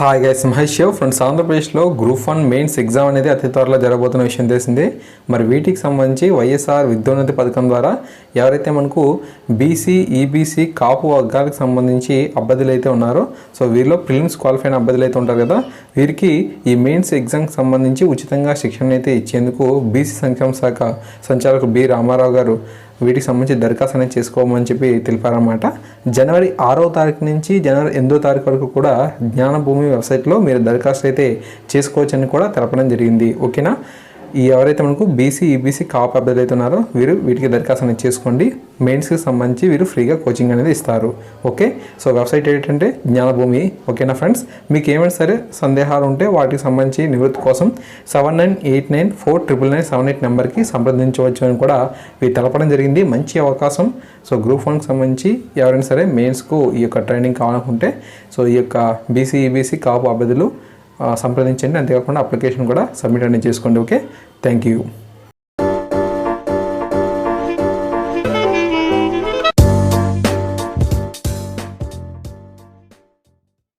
Hi guys Mahesh Shiv friends ఆంధ్రప్రదేశ్లో group one mains exam అనేది అతి త్వరలో జరగబోతున్న విషయం తెలిసిందే. మరి వీటికి సంబంధించి వైఎస్ఆర్ విద్యోన్నతి పథకం ద్వారా ఎవరైతే మనకు బీసీ ఈబీసీ కాపు వర్గాలకు సంబంధించి అభ్యర్థులు అయితే ఉన్నారో సో వీరిలో ప్రిలిమ్స్ క్వాలిఫైన అయిన అభ్యర్థులు అయితే ఉంటారు కదా వీరికి ఈ మెయిన్స్ ఎగ్జామ్కి సంబంధించి ఉచితంగా శిక్షణ అయితే ఇచ్చేందుకు బీసీ సంక్షేమ శాఖ సంచాలకులు బి రామారావు గారు వీటికి సంబంధించి దరఖాస్తు అనేది చేసుకోమని చెప్పి తెలిపారన్నమాట. జనవరి ఆరో తారీఖు నుంచి జనవరి ఎనిమిదో తారీఖు వరకు కూడా జ్ఞానభూమి వెబ్సైట్లో మీరు దరఖాస్తు అయితే చేసుకోవచ్చని కూడా తెలపడం జరిగింది. ఓకేనా? ఈ ఎవరైతే మనకు బీసీ ఈబీసీ కాప్ అభ్యర్థులు అయితే ఉన్నారో వీరు వీటికి దరఖాస్తు అనేది చేసుకోండి. మెయిన్స్కి సంబంధించి వీరు ఫ్రీగా కోచింగ్ అనేది ఇస్తారు. ఓకే సో వెబ్సైట్ ఏంటంటే జ్ఞానభూమి. ఓకేనా ఫ్రెండ్స్ మీకు ఏమైనా సరే సందేహాలు ఉంటే వాటికి సంబంధించి నివృత్తి కోసం seven nine eight nine four triple nine seven eight నెంబర్కి సంప్రదించవచ్చు అని కూడా వీరు తెలపడం జరిగింది. మంచి అవకాశం. సో గ్రూప్ వన్కి సంబంధించి ఎవరైనా సరే మెయిన్స్కు ఈ యొక్క ట్రైనింగ్ కావాలనుకుంటే సో ఈ యొక్క బీసీ ఈబీసీ కాపు అభ్యర్థులు సంప్రదించండి. అంతేకాకుండా అప్లికేషన్ కూడా సబ్మిట్ అనేది చేసుకోండి. ఓకే? Thank you.